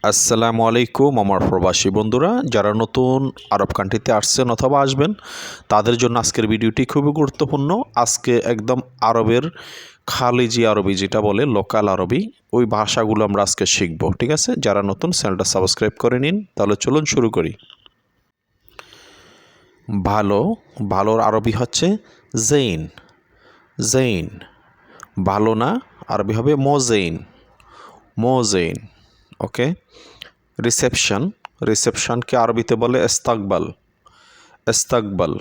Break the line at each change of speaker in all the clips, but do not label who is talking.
আসসালামু আলাইকুম আমার প্রবাসী বন্ধুরা, যারা নতুন আরব কান্ট্রিতে আসছেন অথবা আসবেন, তাদের জন্য আজকের ভিডিওটি খুবই গুরুত্বপূর্ণ। আজকে একদম আরবের খালিজি আরবি যেটা বলে লোকাল আরবি, ওই ভাষাগুলো আমরা আজকে শিখব, ঠিক আছে? যারা নতুন, চ্যানেলটা সাবস্ক্রাইব করে নিন। তাহলে চলুন শুরু করি। ভালো, ভালোর আরবি হচ্ছে জেইন জেইন ভালো না, আরবি হবে মোজেইন মোজেইন ওকে রিসেপশন রিসেপশনকে আরবিতে বলে এস্তাকবাল। এস্তাকবাল।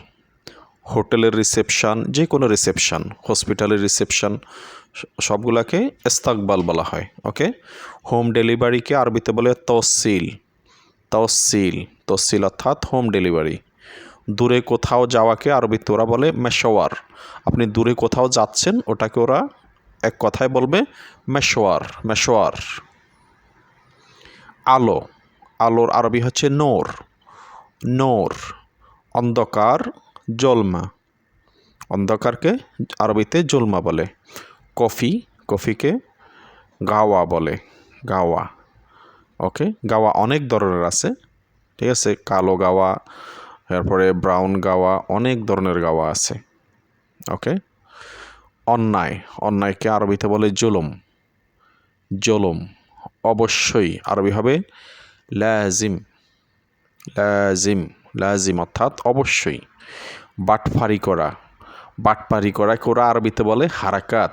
হোটেলের রিসেপশন যে কোনো রিসেপশন হসপিটালের রিসেপশন সবগুলাকে এস্তাকবাল বলা হয়। ওকে হোম ডেলিভারিকে আরবিতে বলে তসিল তসিল তসিল অর্থাৎ হোম ডেলিভারি দূরে কোথাও যাওয়াকে আরবিতে ওরা বলে মেশোয়ার আপনি দূরে কোথাও যাচ্ছেন, ওটাকে ওরা এক কথায় বলবে মেশোয়ার মেশোয়ার আলো। আলোর আরবি হচ্ছে নোর। নোর, অন্ধকার, জলমা। অন্ধকারকে আরবিতে জলমা বলে। কফি, কফিকে গাওয়া বলে। গাওয়া। ওকে? গাওয়া অনেক ধরনের আছে। ঠিক আছে? কালো গাওয়া, এরপরে ব্রাউন গাওয়া, অনেক ধরনের গাওয়া আছে। ওকে? অন্যায়। অন্যায়কে আরবিতে বলে জুলুম। জুলুম। অবশ্যই আরবি হবে লাজিম লাজিম লাজিম অর্থাৎ অবশ্যই। বাটফারি করা বাটপারি করা ওরা আরবিতে বলে হারাকাত।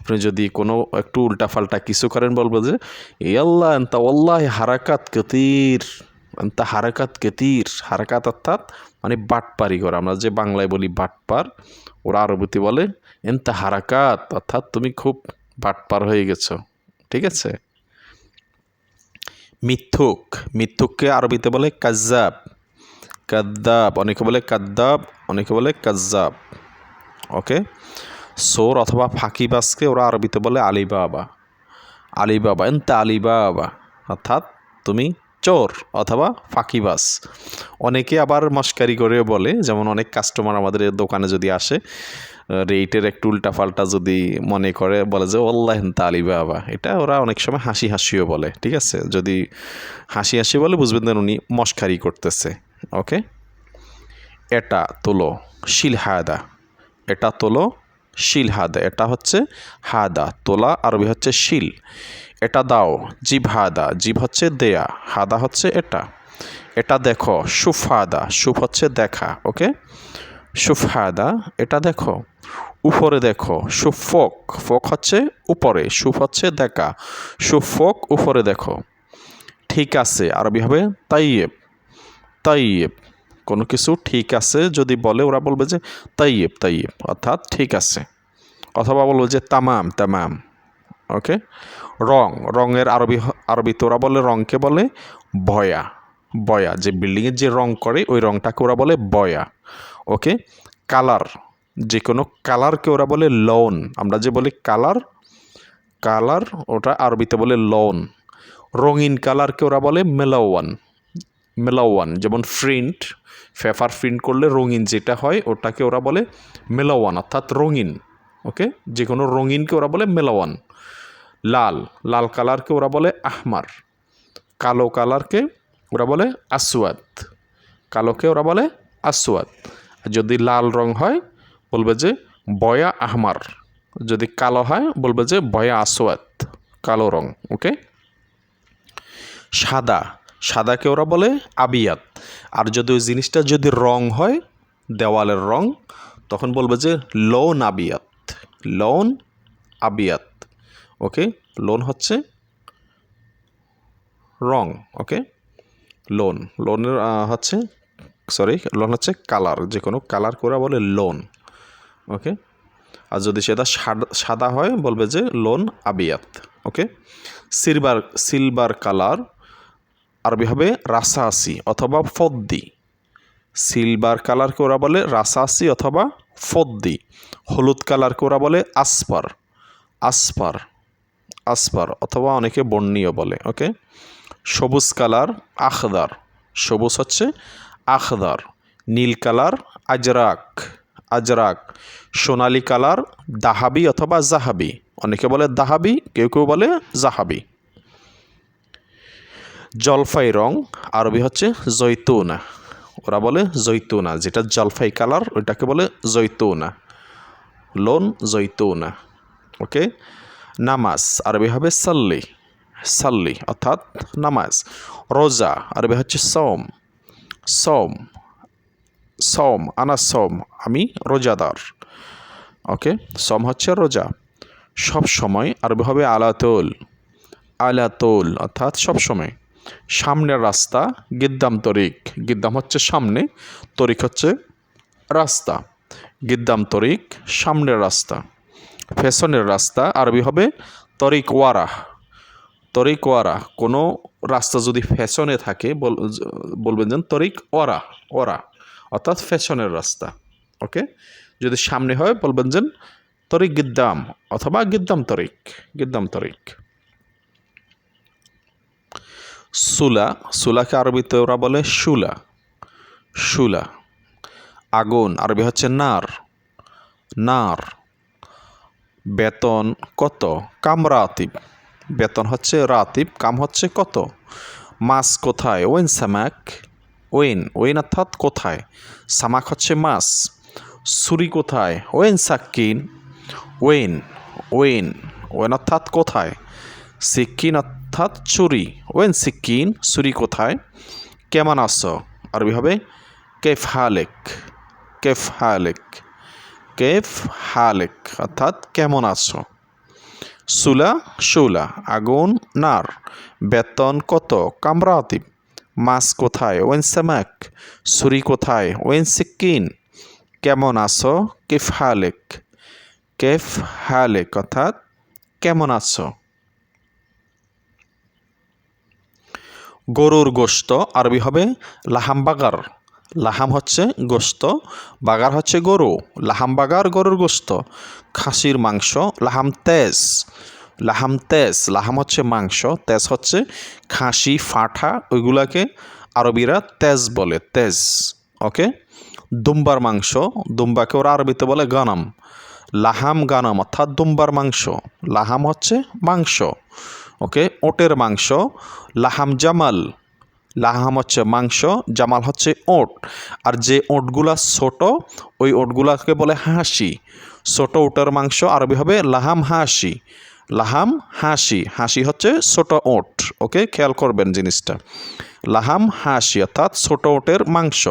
আপনি যদি কোনো একটু উল্টাপাল্টা কিছু করেন, বলব যে এ আল্লাহ এন্তা ওল্লাহ হারাকাত কেতির এন্তা হারাকাত কেতির। হারাকাত অর্থাৎ মানে বাটপারি করা। আমরা যে বাংলায় বলি বাটপার ওরা আরবিতে বলে এন্তা হারাকাত, অর্থাৎ তুমি খুব বাটপার হয়ে গেছো। ঠিক আছে? মিথ্যুক, মিথ্যুককে আরবিতে বলে কাজ্জাব। কাদ্দাব অনেকে বলে কাদ্দাব, অনেকে বলে কাজ্জাব। ওকে? সোর অথবা ফাঁকিবাজকে ওরা আরবিতে বলে আলিবাবা। আলিবাবা, এনতে আলিবাবা। অর্থাৎ তুমি চোর অথবা ফাঁকিবাজ অনেকে আবার মস্কারি করে বলে, যেমন অনেক কাস্টমার আমাদের দোকানে যদি আসে রেটের একটু উল্টাপাল্টা যদি মনে করে, বলে যে ওল্লাহ তালি বাবা। এটা ওরা অনেক সময় হাসি হাসিও বলে, ঠিক আছে? যদি হাসি হাসি বলে, বুঝবেন দেন উনি মস্কারি করতেছে, ওকে? এটা তোলো, শিল হায়দা এটা তোলো, শিল হাদা। এটা হচ্ছে হাদা, তোলা আরবি হচ্ছে শিল। এটা দাও, জিভ হাদা। জিভ হচ্ছে দেয়া, হাদা হচ্ছে এটা। এটা দেখো, সুফ হাদা। সুফ হচ্ছে দেখা, ওকে? সুফ হাদা, এটা দেখো। উপরে দেখো, সুফক। ফক হচ্ছে উপরে, সুফ হচ্ছে দেখা। সুফক উপরে দেখো। ঠিক আছে, আরবি হবে তাইয়েব। তাইয়েব। কোনো কিছু ঠিক আছে যদি বলে, ওরা বলবে যে তাইয়েব তাইয়েব। অর্থাৎ ঠিক আছে। অথবা বলব যে তামাম তামাম। ওকে? রং। রঙের আরবি আরবিতে ওরা বলে রঙকে বলে বয়া। বয়া। যে বিল্ডিংয়ের যে রং করে, ওই রংটাকে ওরা বলে বয়া। ওকে? কালার। যে কোনো কালারকে ওরা বলে লন। আমরা যে বলি কালার কালার ওটা আরবিতে বলে লন। রঙিন কালারকে ওরা বলে মেলাওয়ান। মেলাওয়ান, যেমন প্রিন্ট পেপার প্রিন্ট করলে রঙিন যেটা হয়, ওটাকে ওরা বলে মেলাওয়ান, অর্থাৎ রঙিন, ওকে? যে কোনো রঙিনকে ওরা বলে মেলাওয়ান। লাল লাল কালারকে ওরা বলে আহমার। কালো কালারকে ওরা বলে আসওয়াদ কালোকে ওরা বলে আসওয়াদ যদি লাল রং হয় বলবে যে বয়া আহমার। যদি কালো হয়, বলবে যে বয়া আসওয়াদ কালো রং, ওকে? সাদা, সাদাকে ওরা বলে আবিয়াত। আর যদি ওই জিনিসটা যদি রং হয়, দেওয়ালের রং, তখন বলবে যে লোন আবিয়াত লোন আবিয়াত, ওকে? লোন হচ্ছে রং, ওকে? লোন, লোনের হচ্ছে, সরি, লোন হচ্ছে কালার যে কোনো কালার করা বলে লোন। ওকে? আর যদি সেটা সাদা হয়, বলবে যে লোন আবিয়াত, ওকে? সিলভার সিলভার কালার, আরবি হবে রাসাসি অথবা ফদ্দি। সিলভার কালারকে ওরা বলে? রাসাসি অথবা ফদ্দি। হলুদ কালারকে ওরা বলে? আসপার আসপার আসপার অথবা অনেকে বর্ণীয় বলে, ওকে? সবুজ কালার, আখদার। সবুজ হচ্ছে আখদার। নীল কালার, আজরাক। আজরাক, সোনালি কালার, দাহাবি অথবা জাহাবি। অনেকে বলে দাহাবি, কেউ কেউ বলে জাহাবি। জলফাই রং, আরবি হচ্ছে জৈতুনা। ওরা বলে জৈতুনা, যেটা জলফাই কালার, ওইটাকে বলে জৈতুনা। লোন, জৈতুনা। ওকে? নামাজ, আরবি হবে সাল্লি। সাল্লি, অর্থাৎ নামাজ। রোজা, আরবি হচ্ছে সোম সোম সোম আনা সম আমি রোজাদার। ওকে? সম হচ্ছে রোজা। সব সময় আরবি হবে আলাতোল। আলাতুল, অর্থাৎ সব সময়। সামনের রাস্তা, গিদ্দাম তরিক। গিদ্দাম হচ্ছে সামনে, তরিক হচ্ছে রাস্তা। গিদ্দাম তরিক, সামনের রাস্তা। ফ্যাশনের রাস্তা, আরবি হবে তরিক ওয়ারা। তরিক ওয়ারা, কোনো রাস্তা যদি ফ্যাশনে থাকে বলবেন যেন তরিক ওয়ারা ওরা অর্থাৎ ফ্যাশনের রাস্তা, ওকে? যদি সামনে হয় বলবেন যেন তরিক গিদ্দাম অথবা গিদ্দাম তরিক গিদ্দাম তরিক। সুলা, সুলাকে আরবিতে ওরা বলে শুলা শুলা আগুন, আরবি হচ্ছে নার নার। বেতন কত? কাম রাতিব। বেতন হচ্ছে রাতিব, কাম হচ্ছে কত? মাছ কোথায়? ওয়েন সামাক ওয়েন ওয়েন অর্থাৎ কোথায়? সামাক হচ্ছে মাস। ছুরি কোথায়? ওয়েন, সাক্কিন। ওয়েন ওয়েন ওয়েন অর্থাৎ কোথায়? সিক্কিন অর্থাৎ ছুরি ওয়েন, সিক্কিন ছুরি কোথায়? কেমন আছো? আরবি হবে কেফ হালেক। কেফ হালেক। কেফ হালেক অর্থাৎ কেমন আছো? সুলা শুলা আগুন, নার। বেতন কত? কামরাতিব মাছ কোথায়? ওয়েন সামাক। ছুরি কোথায়? ওয়েন সিক্কিন কেমন আছো? কেফ হালেক। কেফ হালেক, অর্থাৎ কেমন আছো? গরুর গোশত আরবি হবে লাহাম বাগার। লাহাম হচ্ছে গোশত, বাগার হচ্ছে গরু। লাহাম বাগার, গরুর গোশত। খাসির মাংস, লাহাম তেজ। লাহাম তেজ, লাহাম হচ্ছে মাংস, তেজ হচ্ছে খাসি ফাটা ওইগুলাকে আরবিরা তেজ বলে, তেজ, ওকে? দুম্বার মাংস, দুম্বাকে ওরা আরবিতে বলে গানাম। লাহাম গানাম, অর্থাৎ দুম্বার মাংস। লাহাম হচ্ছে মাংস, ওকে? ওটের মাংস, লাহাম জামাল। লাহাম হচ্ছে মাংস, জামাল হচ্ছে ওট। আর যে ওটগুলা ছোট, ওই ওটগুলাকে বলে হাসি। ছোট ওটের মাংস আরবি হবে লাহাম হাসি। লাহাম হাসি হাসি হচ্ছে ছোট ওট, ওকে? খেয়াল করবেন জিনিসটা। লাহাম হাসি অর্থাৎ ছোট ওটের মাংস।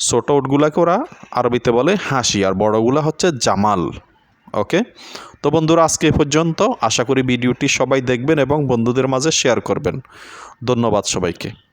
ছোট ওটগুলাকে ওরা আরবিতে বলে হাসি আর বড়গুলা হচ্ছে জামাল, ওকে? তো বন্ধুরা, আজকে এ পর্যন্ত। আশা করি ভিডিওটি সবাই দেখবেন এবং বন্ধুদের মাঝে শেয়ার করবেন। ধন্যবাদ সবাইকে।